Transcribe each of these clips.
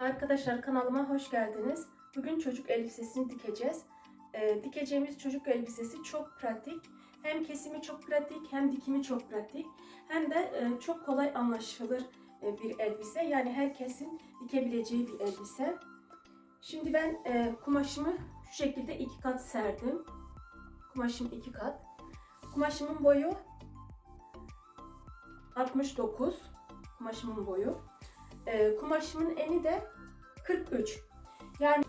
Arkadaşlar kanalıma hoş geldiniz. Bugün çocuk elbisesini dikeceğiz. Ee, dikeceğimiz çocuk elbisesi çok pratik. Hem kesimi çok pratik hem dikimi çok pratik. Hem de e, çok kolay anlaşılır e, bir elbise. Yani herkesin dikebileceği bir elbise. Şimdi ben e, kumaşımı şu şekilde iki kat serdim. Kumaşım iki kat. Kumaşımın boyu 69. Kumaşımın boyu. E, kumaşımın eni de 43. Yani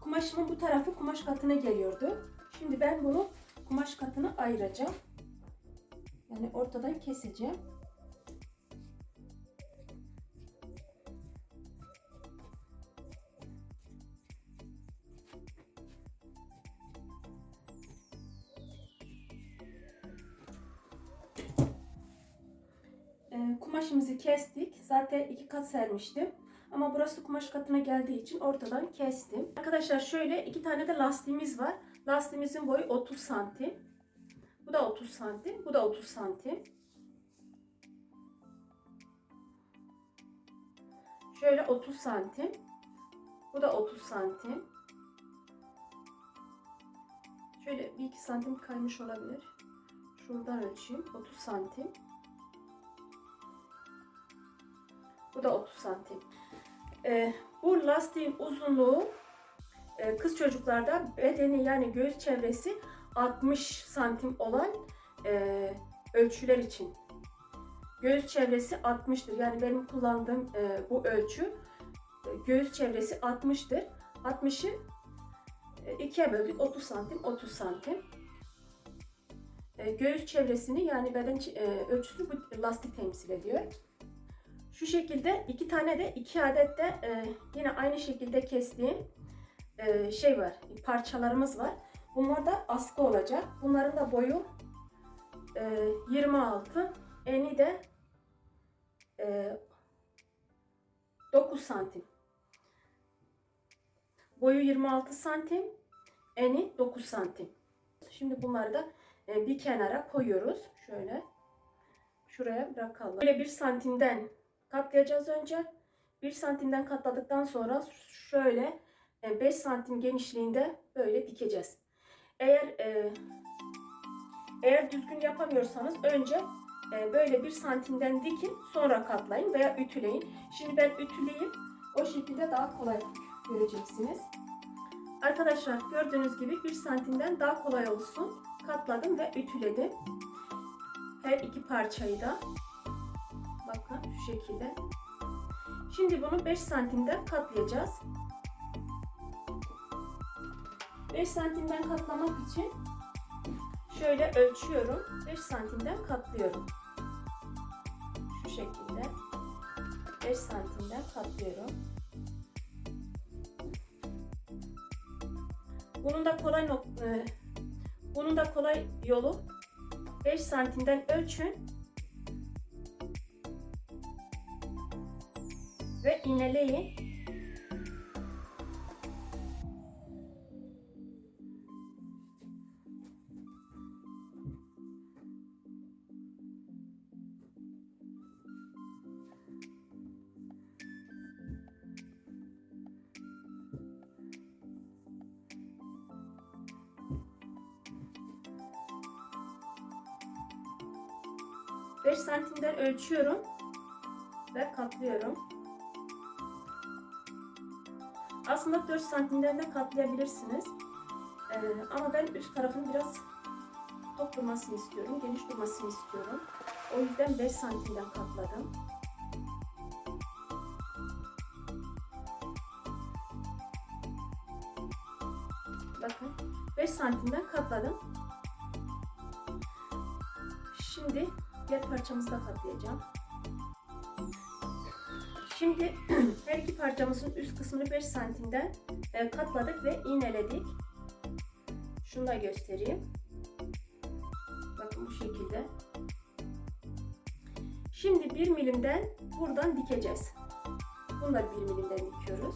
kumaşımın bu tarafı kumaş katına geliyordu. Şimdi ben bunu kumaş katına ayıracağım. Yani ortadan keseceğim. Kumaşımızı kestik. Zaten iki kat sermiştim. Ama burası kumaş katına geldiği için ortadan kestim. Arkadaşlar şöyle iki tane de lastiğimiz var. Lastiğimizin boyu 30 santim. Bu da 30 santim. Bu da 30 santim. Şöyle 30 santim. Bu da 30 santim. Şöyle 1-2 santim kaymış olabilir. Şuradan ölçeyim. 30 santim. Bu da 30 santim. Ee, bu lastiğin uzunluğu e, kız çocuklarda bedeni yani göğüs çevresi 60 santim olan e, ölçüler için. Göğüs çevresi 60'tır. Yani benim kullandığım e, bu ölçü e, göğüs çevresi 60'tır. 60'ı e, ikiye böldük. 30 santim, 30 santim. E, göğüs çevresini yani beden e, ölçüsü bu lastik temsil ediyor. Şu şekilde iki tane de iki adet de e, yine aynı şekilde kestiğim e, şey var, parçalarımız var. Bunlar da askı olacak. Bunların da boyu e, 26, eni de e, 9 santim. Boyu 26 santim, eni 9 santim. Şimdi bunları da e, bir kenara koyuyoruz. Şöyle şuraya bırakalım. Böyle bir santimden katlayacağız önce. 1 santimden katladıktan sonra şöyle 5 santim genişliğinde böyle dikeceğiz. Eğer e, eğer düzgün yapamıyorsanız önce e, böyle 1 santimden dikin sonra katlayın veya ütüleyin. Şimdi ben ütüleyip o şekilde daha kolay göreceksiniz. Arkadaşlar gördüğünüz gibi 1 santimden daha kolay olsun. Katladım ve ütüledim. Her iki parçayı da şekilde. Şimdi bunu 5 santimden katlayacağız. 5 santimden katlamak için şöyle ölçüyorum. 5 santimden katlıyorum. Şu şekilde 5 santimden katlıyorum. Bunun da kolay e, bunun da kolay yolu 5 santimden ölçün. Ve iğneleyin. Santimden ölçüyorum ve katlıyorum. Aslında 4 santimden de katlayabilirsiniz. Ee, ama ben üst tarafını biraz tok durmasını istiyorum. Geniş durmasını istiyorum. O yüzden 5 santimden katladım. Bakın 5 santimden katladım. Şimdi diğer parçamızı da katlayacağım. Şimdi her iki parçamızın üst kısmını 5 santimden e, katladık ve iğneledik. Şunu da göstereyim. Bakın bu şekilde. Şimdi 1 milimden buradan dikeceğiz. Bunu da 1 milimden dikiyoruz.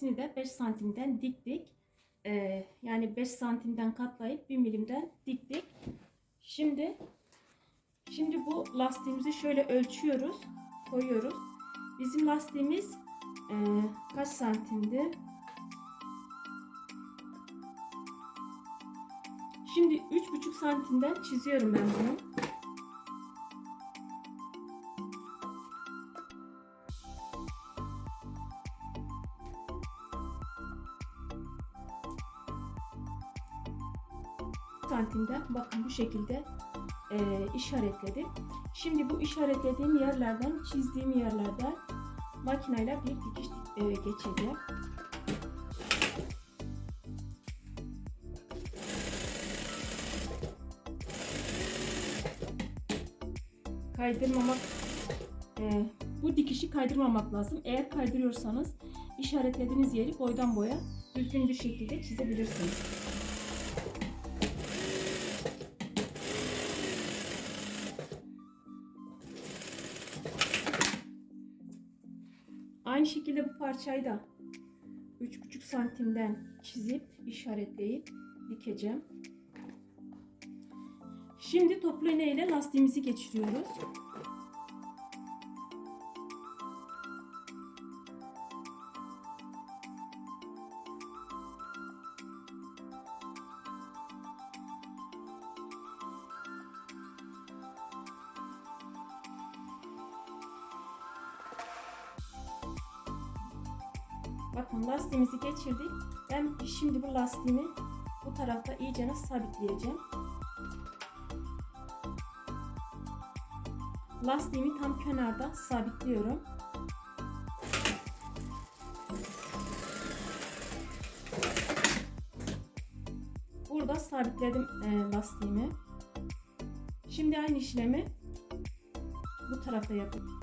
İkisini de 5 santimden diktik. Ee, yani 5 santimden katlayıp 1 milimden diktik. Şimdi şimdi bu lastiğimizi şöyle ölçüyoruz, koyuyoruz. Bizim lastiğimiz e, kaç santimdi? Şimdi 3,5 santimden çiziyorum ben bunu. Bakın bu şekilde e, işaretledim. Şimdi bu işaretlediğim yerlerden çizdiğim yerlerden makineyle bir dikiş e, geçeceğim. Kaydırmamak e, bu dikişi kaydırmamak lazım. Eğer kaydırıyorsanız işaretlediğiniz yeri boydan boya düzgün bir şekilde çizebilirsiniz. Şekilde bu parçayı da 3,5 santimden çizip işaretleyip dikeceğim. Şimdi toplu iğne ile lastiğimizi geçiriyoruz. Bakın lastiğimizi geçirdik. Ben şimdi bu lastiğimi bu tarafta iyicene sabitleyeceğim. Lastiğimi tam kenarda sabitliyorum. Burada sabitledim e, lastiğimi. Şimdi aynı işlemi bu tarafta yapıyorum.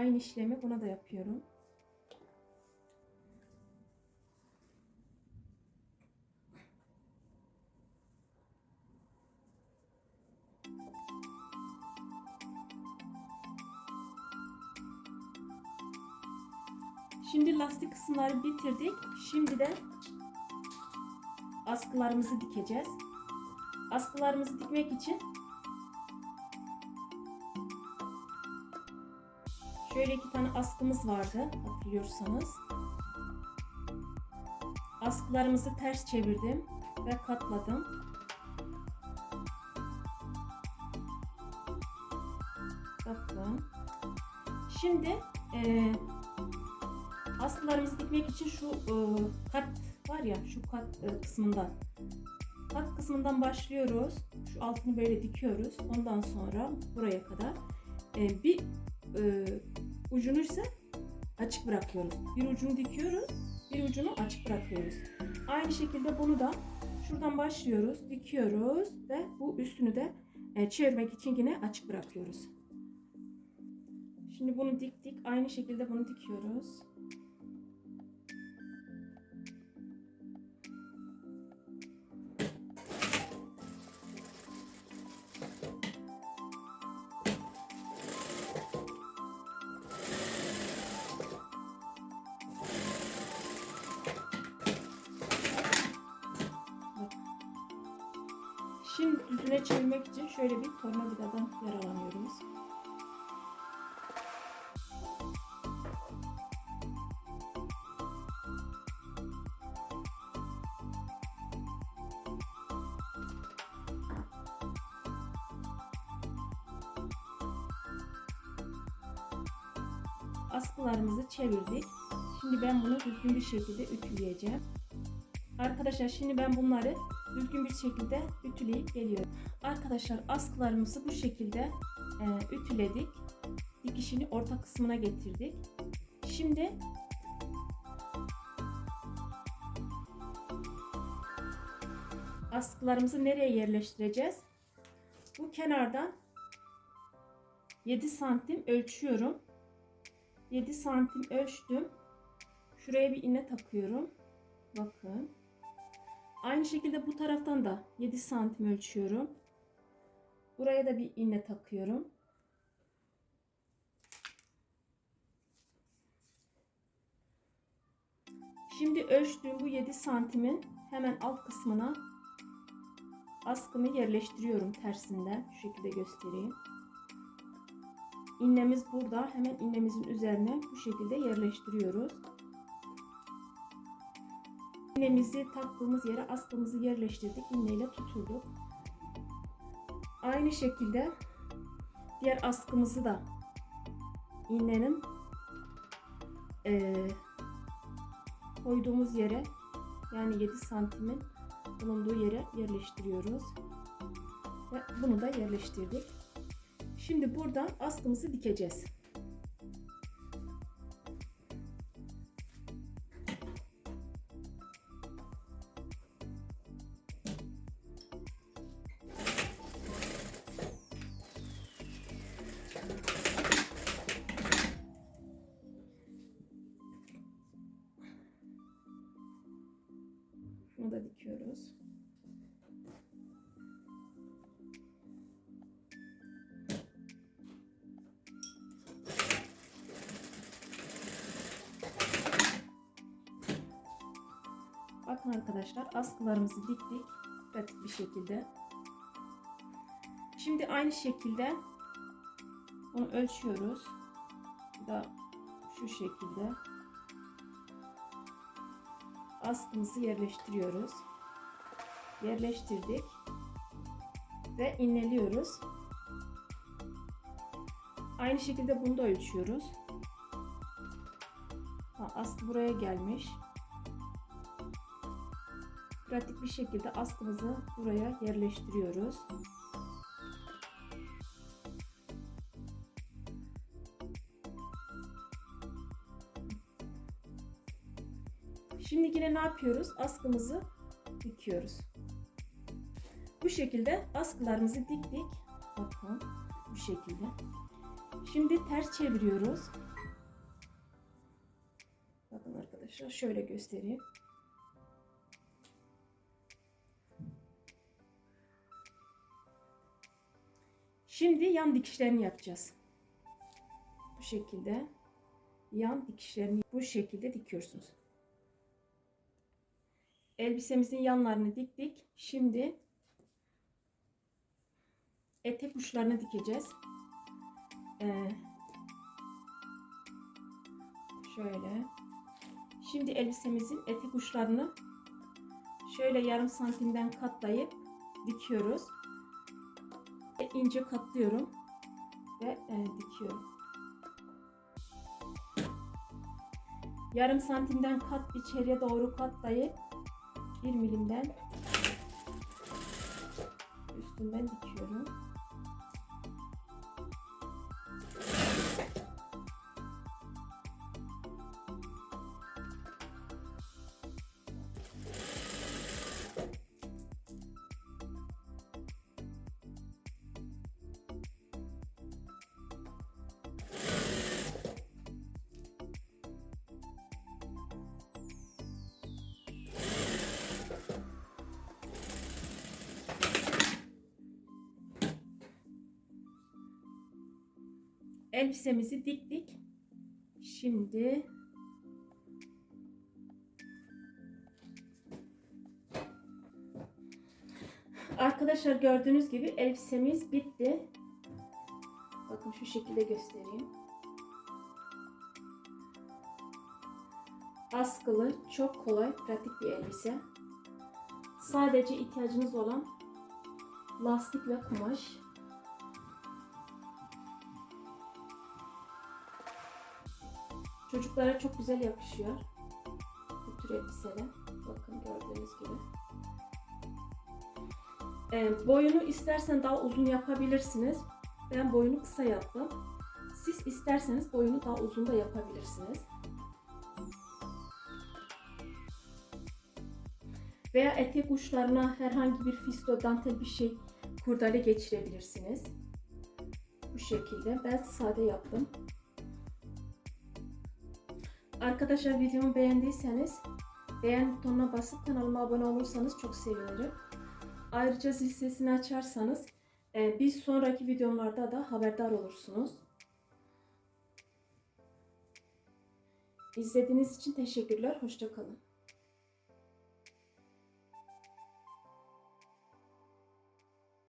Aynı işlemi buna da yapıyorum. Şimdi lastik kısımları bitirdik. Şimdi de askılarımızı dikeceğiz. Askılarımızı dikmek için şöyle iki tane askımız vardı hatırlıyorsanız. Askılarımızı ters çevirdim ve katladım. Bakın. Şimdi e, askılarımızı dikmek için şu e, kat var ya şu kat e, kısmından kat kısmından başlıyoruz. Şu altını böyle dikiyoruz. Ondan sonra buraya kadar e, bir e, ucunu ise açık bırakıyoruz. Bir ucunu dikiyoruz, bir ucunu açık bırakıyoruz. Aynı şekilde bunu da şuradan başlıyoruz, dikiyoruz ve bu üstünü de e, çevirmek için yine açık bırakıyoruz. Şimdi bunu diktik. Aynı şekilde bunu dikiyoruz. Şimdi düzüne çevirmek için şöyle bir tornavidadan yaralanıyoruz. Askılarımızı çevirdik. Şimdi ben bunu düzgün bir şekilde ütüleyeceğim. Arkadaşlar şimdi ben bunları düzgün bir şekilde ütüleyip geliyorum. Arkadaşlar askılarımızı bu şekilde e, ütüledik. Dikişini orta kısmına getirdik. Şimdi askılarımızı nereye yerleştireceğiz? bu kenardan 7 santim ölçüyorum. 7 santim ölçtüm. Şuraya bir iğne takıyorum. Bakın. Aynı şekilde bu taraftan da 7 santim ölçüyorum. Buraya da bir iğne takıyorum. Şimdi ölçtüğüm bu 7 santimin hemen alt kısmına askımı yerleştiriyorum tersinden. Şu şekilde göstereyim. İğnemiz burada. Hemen iğnemizin üzerine bu şekilde yerleştiriyoruz. İğnemizi taktığımız yere askımızı yerleştirdik. İğneyle tutulduk. Aynı şekilde diğer askımızı da iğnenin eee koyduğumuz yere yani 7 santimin bulunduğu yere yerleştiriyoruz. Ve bunu da yerleştirdik. Şimdi buradan askımızı dikeceğiz. Bakın arkadaşlar askılarımızı diktik. Pratik bir şekilde. Şimdi aynı şekilde bunu ölçüyoruz. Da şu şekilde askımızı yerleştiriyoruz. Yerleştirdik ve inleliyoruz. Aynı şekilde bunu da ölçüyoruz. Ha, askı buraya gelmiş. Pratik bir şekilde askımızı buraya yerleştiriyoruz. Şimdi yine ne yapıyoruz? Askımızı dikiyoruz. Bu şekilde askılarımızı diktik. Bakın bu şekilde. Şimdi ters çeviriyoruz. Bakın arkadaşlar şöyle göstereyim. Şimdi yan dikişlerini yapacağız. Bu şekilde yan dikişlerini bu şekilde dikiyorsunuz. Elbisemizin yanlarını diktik. Şimdi etek uçlarını dikeceğiz. Ee, şöyle. Şimdi elbisemizin etek uçlarını şöyle yarım santimden katlayıp dikiyoruz. İnce katlıyorum ve e, dikiyorum. Yarım santimden kat içeriye doğru katlayıp 1 milimden üstünden dikiyorum. Elbisemizi diktik. Şimdi Arkadaşlar gördüğünüz gibi elbisemiz bitti. Bakın şu şekilde göstereyim. Askılı, çok kolay, pratik bir elbise. Sadece ihtiyacınız olan lastik ve kumaş. Çocuklara çok güzel yakışıyor. Bu tür elbiseler. Bakın gördüğünüz gibi. Ee, boyunu istersen daha uzun yapabilirsiniz. Ben boyunu kısa yaptım. Siz isterseniz boyunu daha uzun da yapabilirsiniz. Veya etek uçlarına herhangi bir fisto dantel bir şey hurdayla geçirebilirsiniz. Bu şekilde ben sade yaptım. Arkadaşlar videomu beğendiyseniz beğen butonuna basıp kanalıma abone olursanız çok sevinirim. Ayrıca zil sesini açarsanız e, bir sonraki videomlarda da haberdar olursunuz. İzlediğiniz için teşekkürler. Hoşçakalın.